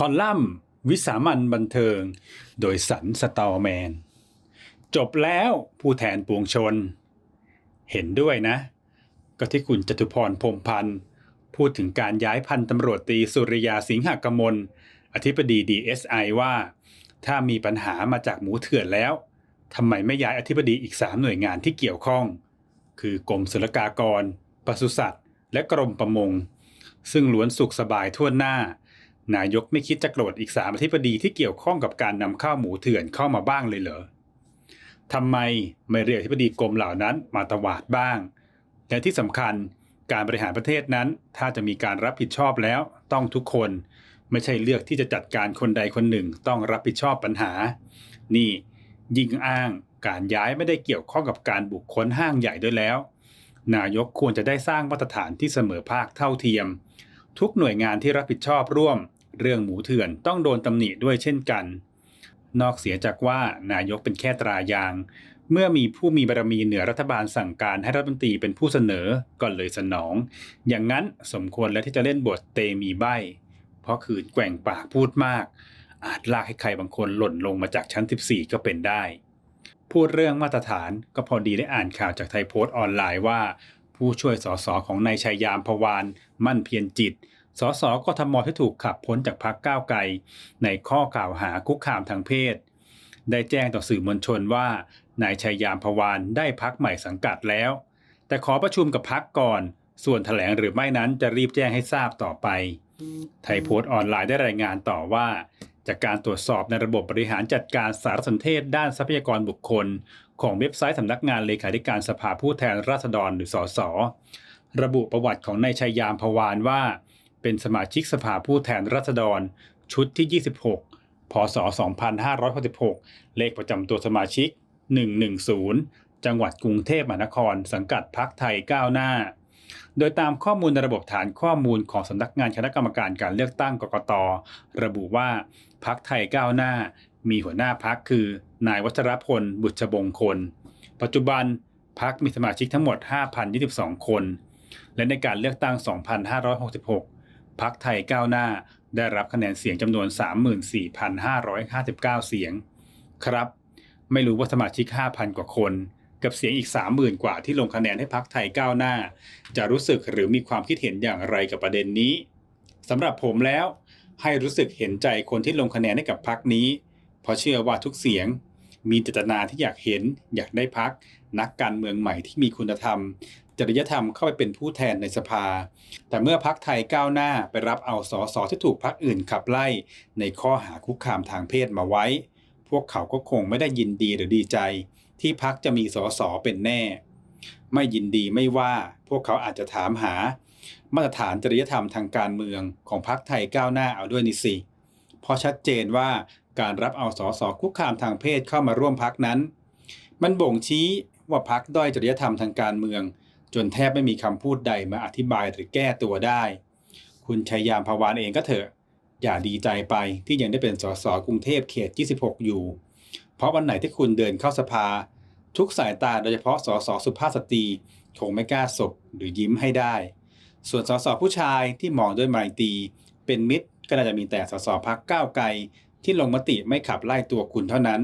คอลัมน์วิสามันบันเทิง โดยสันสตอแมน จบแล้วผู้แทนปวงชน เห็นด้วยนะ ก็ที่คุณจตุพรพรมพันธ์ พูดถึงการย้ายพันตำรวจตีสุริยาสิงหกมล อธิบดี DSI ว่า ถ้ามีปัญหามาจากหมูเถื่อนแล้วทำไมไม่ย้ายอธิบดีอีก3หน่วยงานที่เกี่ยวข้อง คือกรมศุลกากรปศุสัตว์ และกรมประมง ซึ่งล้วนสุขสบายทั่วหน้า นายกไม่คิดจะโกรธอีกสามอธิบดีที่เกี่ยวข้องกับการนำข้าวหมูเถื่อนเข้ามาบ้างเลยเหรอทำไมไม่เรียกอธิบดีกรมเหล่านั้นมาตวาดบ้าง และที่สำคัญการบริหารประเทศนั้น ถ้าจะมีการรับผิดชอบแล้วต้องทุกคน ไม่ใช่เลือกที่จะจัดการคนใดคนหนึ่งต้องรับผิดชอบปัญหา นี่ยิ่งอ้างการย้ายไม่ได้เกี่ยวข้องกับการบุกค้นห้างใหญ่ด้วยแล้ว นายกควรจะได้สร้างมาตรฐานที่เสมอภาคเท่าเทียม ทุกหน่วยงานที่รับผิดชอบร่วม เรื่องหมูเถื่อนต้องโดนตำหนิด้วยเช่นกัน นอกเสียจากว่านายกเป็นแค่ตรายาง เมื่อมีผู้มีบารมีเหนือรัฐบาลสั่งการให้รัฐมนตรีเป็นผู้เสนอก็เลยสนอง อย่างนั้นสมควรแล้วที่จะเล่นบทเตมีใบ เพราะขืนแกว่งปากพูดมาก อาจลากให้ใครบางคนหล่นลงมาจากชั้น 14 ก็เป็นได้ พูดเรื่องมาตรฐานก็พอดีได้อ่านข่าวจากไทยโพสต์ออนไลน์ว่าผู้ช่วยสสของนายชัยยามพวาน มั่นเพียรจิต สสกทมที่ถูกขับพ้นจากพักก้าวไกล ในข้อกล่าวหาคุกคามทางเพศ ได้แจ้งต่อสื่อมวลชนว่านายชัยยามพวานได้พักใหม่สังกัดแล้ว แต่ขอประชุมกับพักก่อน ส่วนแถลงหรือไม่นั้นจะรีบแจ้งให้ทราบต่อไป ไทยโพสต์ออนไลน์ได้รายงานต่อว่า จากการตรวจสอบในระบบบริหารจัดการสารสนเทศด้านทรัพยากรบุคคล ของเว็บไซต์สำนักงานเลขาธิการสภาผู้แทนราษฎรหรือสสระบุประวัติของนายชัยยามพวานว่า เป็นสมาชิกสภาผู้แทนราษฎร ชุดที่ 26 พศ 2566 เลขประจำตัวสมาชิก 110 จังหวัดกรุงเทพมหานคร สังกัดพักไทยก้าวหน้า โดยตามข้อมูลในระบบฐานข้อมูลของสำนักงานคณะกรรมการการเลือกตั้งกกต ระบุว่าพักไทยก้าวหน้า มีหัวหน้าพักคือ นายวัชรพล บุตรบงคล ปัจจุบันพักมีสมาชิกทั้งหมด 5,022 คน และในการเลือกตั้ง 2,566 พักไทยก้าวหน้าได้รับคะแนนเสียงจำนวน 34,559 เสียง ครับ ไม่รู้ว่าสมาชิก 5,000 กว่าคน กับเสียงอีก 30,000 กว่าที่ลงคะแนนให้พักไทยก้าวหน้า จะรู้สึกหรือมีความคิดเห็นอย่างไรกับประเด็นนี้สำหรับผมแล้ว ให้รู้สึกเห็นใจคนที่ลงคะแนนให้กับพักนี้ เพราะเชื่อว่าทุกเสียงมีเจตนาที่อยากเห็น อยากได้พักนักการเมืองใหม่ที่มีคุณธรรม จริยธรรมเข้าไปเป็นผู้แทนในสภา แต่เมื่อพักไทยก้าวหน้าไปรับเอาสอสอที่ถูกพักอื่นขับไล่ในข้อหาคุกคามทางเพศมาไว้ พวกเขาก็คงไม่ได้ยินดีหรือดีใจ ที่พักจะมีสอสอเป็นแน่ ไม่ยินดีไม่ว่าพวกเขาอาจจะถามหา มาตรฐานจริยธรรมทางการเมืองของพักไทยก้าวหน้าเอาด้วยนี่สิเพราะชัดเจนว่าการรับเอาสอสอคุกคามทางเพศเข้ามาร่วมพักนั้น มันบ่งชี้ว่าพักด้อยจริยธรรมทางการเมือง จนแทบไม่มีคำพูดใดมาอธิบายหรือแก้ตัวได้ คุณชัยยามพาวานเองก็เถอะ อย่าดีใจไปที่ยังได้เป็นสสกรุงเทพเขต 26 อยู่ เพราะวันไหนที่คุณเดินเข้าสภา ทุกสายตาโดยเฉพาะสสสุภาพสตรีคงไม่กล้าสบหรือยิ้มให้ได้ ส่วนสสผู้ชายที่มองด้วยไมตรีเป็นมิตรก็น่าจะมีแต่สสพักก้าวไกล ที่ลงมติไม่ขับไล่ตัวคุณเท่านั้น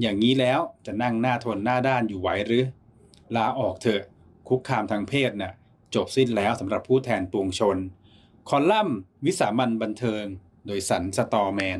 อย่างนี้แล้วจะนั่งหน้าทนหน้าด้านอยู่ไหวหรือ ลาออกเถอะ คุกคามทางเพศน่ะจบสิ้นแล้วสำหรับผู้แทนปวงชน คอลัมน์วิสามันบันเทิง โดยสันสตอแมน